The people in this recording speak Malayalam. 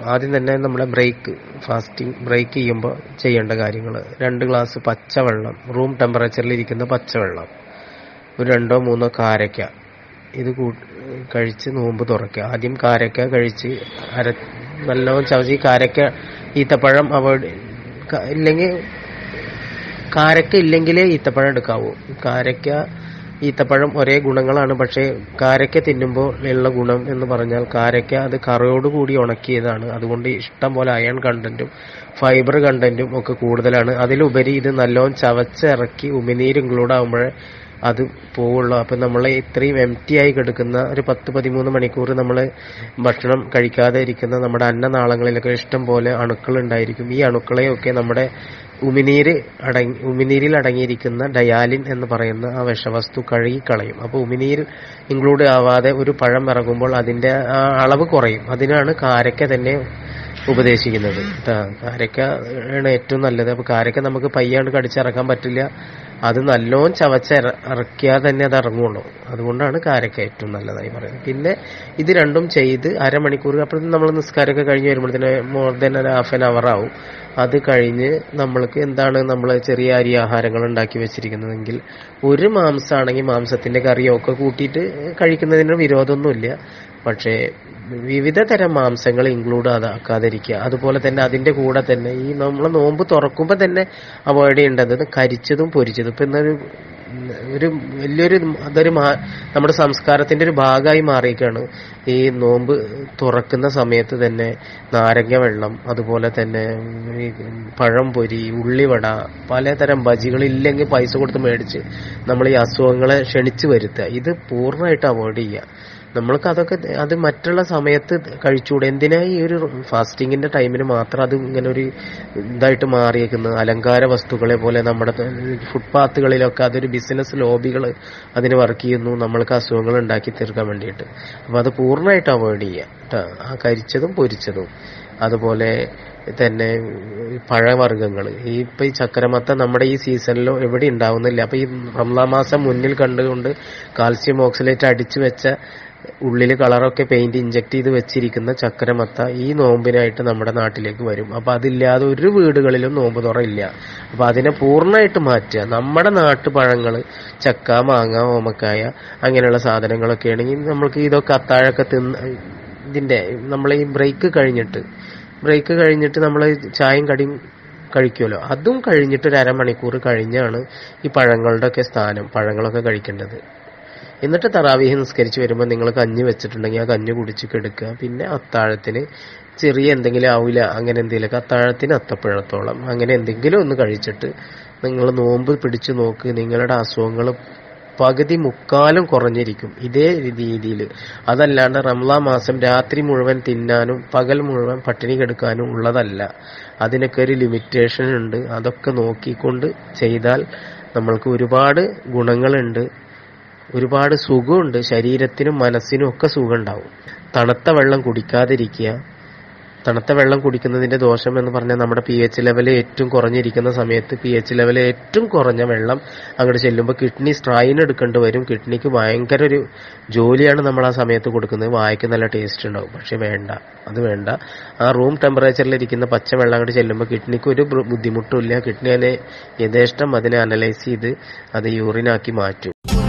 ആദ്യം തന്നെ നമ്മുടെ ബ്രേക്ക് ഫാസ്റ്റിംഗ് ബ്രേക്ക് ചെയ്യുമ്പോൾ ചെയ്യേണ്ട കാര്യങ്ങൾ രണ്ട് ഗ്ലാസ് പച്ചവെള്ളം റൂം ടെമ്പറേച്ചറിൽ ഇരിക്കുന്ന പച്ചവെള്ളം. ഒരു രണ്ടോ മൂന്നോ കാരക്ക ഇത് കഴിച്ച് നോമ്പ് തുറക്കുക. ആദ്യം കാരക്ക കഴിച്ച് അര നല്ലോണം ചവച്ച് കാരക്ക ഈത്തപ്പഴം അവോയ്ഡ് ഇല്ലെങ്കിൽ കാരക്ക ഇല്ലെങ്കിലേ ഈത്തപ്പഴം എടുക്കാവൂ. കാരക്ക ഈത്തപ്പഴം ഒരേ ഗുണങ്ങളാണ്. പക്ഷേ കാരക്ക തിന്നുമ്പോൾ ഉള്ള ഗുണം എന്ന് പറഞ്ഞാൽ കാരക്ക അത് കറയോടുകൂടി ഉണക്കിയതാണ്. അതുകൊണ്ട് ഇഷ്ടം പോലെ അയൺ കണ്ടന്റും ഫൈബർ കണ്ടന്റും ഒക്കെ കൂടുതലാണ്. അതിലുപരി ഇത് നല്ലോണം ചവച്ചിറക്കി ഉമിനീര് ഇൻക്ലൂഡ് ആകുമ്പോഴേ അത് പോവുള്ളൂ. അപ്പം നമ്മൾ ഇത്രയും എം ടി ആയി കിടക്കുന്ന ഒരു പത്ത് പതിമൂന്ന് മണിക്കൂർ നമ്മൾ ഭക്ഷണം കഴിക്കാതെ ഇരിക്കുന്ന നമ്മുടെ അന്നനാളങ്ങളിലൊക്കെ ഇഷ്ടം പോലെ അണുക്കൾ ഉണ്ടായിരിക്കും. ഈ അണുക്കളെയൊക്കെ നമ്മുടെ ഉമിനീര് അടങ്ങി ഉമിനീരിൽ അടങ്ങിയിരിക്കുന്ന ഡയാലിൻ എന്ന് പറയുന്ന ആ വിഷവസ്തു കഴുകിക്കളയും. അപ്പോൾ ഉമിനീര് ഇൻക്ലൂഡ് ആവാതെ ഒരു പഴം ഇറങ്ങുമ്പോൾ അതിന്റെ അളവ് കുറയും. അതിനാണ് കാരക്ക തന്നെ ഉപദേശിക്കുന്നത്. ട്ടാ. കാരക്ക ആണ് ഏറ്റവും നല്ലത്? അപ്പൊ കാരക്ക നമുക്ക് പയ്യാണ്ട് കടിച്ചിറക്കാൻ പറ്റില്ല. അത് നല്ലോണം ചവച്ച ഇറക്കിയാൽ തന്നെ അത് ഇറങ്ങുള്ളൂ. അതുകൊണ്ടാണ് കാരക്ക ഏറ്റവും നല്ലതായി പറയുന്നത്. പിന്നെ ഇത് രണ്ടും ചെയ്ത് അരമണിക്കൂർ അപ്പോഴത്തേക്കും നമ്മൾ നിസ്കാരമൊക്കെ കഴിഞ്ഞ് വരുമ്പോഴത്തേന് മോർ ദൻ ഒരു ഹാഫ് ആൻ അവർ ആവും. അത് കഴിഞ്ഞ് നമ്മൾക്ക് എന്താണ് നമ്മൾ ചെറിയ അരി ആഹാരങ്ങൾ ഉണ്ടാക്കി വെച്ചിരിക്കുന്നതെങ്കിൽ ഒരു മാംസമാണെങ്കിൽ മാംസത്തിന്റെ കറിയൊക്കെ കൂട്ടിയിട്ട് കഴിക്കുന്നതിന് വിരോധമൊന്നുമില്ല. പക്ഷേ വിവിധ തരം മാംസങ്ങൾ ഇൻക്ലൂഡ് ആക്കാതിരിക്കുക അതുപോലെ തന്നെ അതിന്റെ കൂടെ തന്നെ ഈ നമ്മൾ നോമ്പ് തുറക്കുമ്പോൾ തന്നെ അവോയ്ഡ് ചെയ്യേണ്ടത് കരിച്ചതും പൊരിച്ചതും. ഇപ്പൊ ഇന്നൊരു ഒരു വലിയൊരു അതൊരു നമ്മുടെ സംസ്കാരത്തിന്റെ ഒരു ഭാഗമായി മാറിയേക്കാണ് ഈ നോമ്പ് തുറക്കുന്ന സമയത്ത് തന്നെ നാരങ്ങ വെള്ളം അതുപോലെ തന്നെ ഈ പഴം പൊരി ഉള്ളിവട പലതരം ബജികൾ ഇല്ലെങ്കിൽ പൈസ കൊടുത്ത് മേടിച്ച് നമ്മൾ ഈ അസുഖങ്ങളെ ക്ഷണിച്ചു വരുത്തുക. ഇത് പൂർണമായിട്ട് അവോയ്ഡ് ചെയ്യുക. നമ്മൾക്ക് അതൊക്കെ അത് മറ്റുള്ള സമയത്ത് കഴിച്ചുകൂടെ എന്തിനാ ഈ ഒരു ഫാസ്റ്റിങ്ങിന്റെ ടൈമിന് മാത്രം അത് ഇങ്ങനെ ഒരു ഇതായിട്ട് മാറിയേക്കുന്നത്? അലങ്കാര വസ്തുക്കളെ പോലെ നമ്മുടെ ഫുട്പാത്തുകളിലൊക്കെ അതൊരു ബിസിനസ് ലോബികൾ അതിന് വർക്ക് ചെയ്യുന്നു. നമ്മൾക്ക് അസുഖങ്ങൾ ഉണ്ടാക്കി തീർക്കാൻ വേണ്ടിയിട്ട്. അപ്പൊ അത് പൂർണമായിട്ട് അവോയ്ഡ് ചെയ്യുക. ആ കരിച്ചതും പൊരിച്ചതും. അതുപോലെ തന്നെ പഴവർഗങ്ങൾ ഈ ഇപ്പൊ ഈ ചക്കരമത്ത നമ്മുടെ ഈ സീസണിലോ എവിടെ ഉണ്ടാവുന്നില്ല. അപ്പൊ ഈ റംലാ മാസം മുന്നിൽ കണ്ടുകൊണ്ട് കാൽസ്യം ഓക്സിലേറ്റ് അടിച്ചു വെച്ച ഉള്ളിൽ കളറൊക്കെ പെയിന്റ് ഇഞ്ചക്ട് ചെയ്ത് വെച്ചിരിക്കുന്ന ചക്കരമത്ത ഈ നോമ്പിനായിട്ട് നമ്മുടെ നാട്ടിലേക്ക് വരും. അപ്പൊ അതില്ലാതെ ഒരു വീടുകളിലും നോമ്പ് തുറ ഇല്ല. അപ്പൊ അതിനെ പൂർണമായിട്ട് മാറ്റുക. നമ്മുടെ നാട്ടുപഴങ്ങൾ ചക്ക മാങ്ങ ഓമക്കായ അങ്ങനെയുള്ള സാധനങ്ങളൊക്കെ ആണെങ്കിൽ നമ്മൾക്ക് ഇതൊക്കെ അത്താഴൊക്കെ തിന്ന് ഇതിന്റെ നമ്മൾ ഈ ബ്രേക്ക് കഴിഞ്ഞിട്ട് ബ്രേക്ക് കഴിഞ്ഞിട്ട് നമ്മൾ ചായയും കടി കഴിക്കുമല്ലോ. അതും കഴിഞ്ഞിട്ട് ഒരു അരമണിക്കൂർ കഴിഞ്ഞാണ് ഈ പഴങ്ങളുടെ ഒക്കെ സ്ഥാനം പഴങ്ങളൊക്കെ കഴിക്കേണ്ടത്. എന്നിട്ട് തറാവീഹ് നിസ്കരിച്ച് വരുമ്പോൾ നിങ്ങൾ കഞ്ഞി വെച്ചിട്ടുണ്ടെങ്കിൽ ആ കഞ്ഞി കുടിച്ച് കെടുക്കുക. പിന്നെ അത്താഴത്തിന് ചെറിയ എന്തെങ്കിലും ആവില്ല അങ്ങനെ എന്തെങ്കിലുമൊക്കെ. അത്താഴത്തിന് അത്തപ്പഴത്തോളം. അങ്ങനെ എന്തെങ്കിലും ഒന്ന് കഴിച്ചിട്ട് നിങ്ങൾ നോമ്പ് പിടിച്ചു നോക്ക്. നിങ്ങളുടെ അസുഖങ്ങൾ പകുതി മുക്കാലും കുറഞ്ഞിരിക്കും ഇതേ രീതിയിൽ. അതല്ലാണ്ട് റംലാ മാസം രാത്രി മുഴുവൻ തിന്നാനും പകൽ മുഴുവൻ പട്ടിണി കെടുക്കാനും ഉള്ളതല്ല. അതിനൊക്കെ ഒരു ലിമിറ്റേഷൻ ഉണ്ട്. അതൊക്കെ നോക്കിക്കൊണ്ട് ചെയ്താൽ നമ്മൾക്ക് ഒരുപാട് ഗുണങ്ങളുണ്ട്. ഒരുപാട് സുഖമുണ്ട്. ശരീരത്തിനും മനസ്സിനും ഒക്കെ സുഖം ഉണ്ടാവും തണുത്ത വെള്ളം കുടിക്കാതിരിക്കുക. തണുത്ത വെള്ളം കുടിക്കുന്നതിന്റെ ദോഷം എന്ന് പറഞ്ഞാൽ നമ്മുടെ പി എച്ച് ലെവൽ ഏറ്റവും കുറഞ്ഞിരിക്കുന്ന സമയത്ത് പി എച്ച് ലെവൽ ഏറ്റവും കുറഞ്ഞ വെള്ളം അങ്ങോട്ട് ചെല്ലുമ്പോൾ കിഡ്നി സ്ട്രൈൻ എടുക്കേണ്ടി വരും. കിഡ്നിക്ക് ഭയങ്കര ഒരു ജോലിയാണ് നമ്മൾ ആ സമയത്ത് കൊടുക്കുന്നത്. വായിക്ക് നല്ല ടേസ്റ്റ് ഉണ്ടാവും. പക്ഷെ വേണ്ട. അത് വേണ്ട. ആ റൂം ടെമ്പറേച്ചറിൽ ഇരിക്കുന്ന പച്ചവെള്ളം അങ്ങോട്ട് ചെല്ലുമ്പോൾ കിഡ്നിക്ക് ഒരു ബുദ്ധിമുട്ടുമില്ല കിഡ്നി അതിനെ യഥേഷ്ടം അതിനെ അനലൈസ് ചെയ്ത് അത് യൂറിനാക്കി മാറ്റും.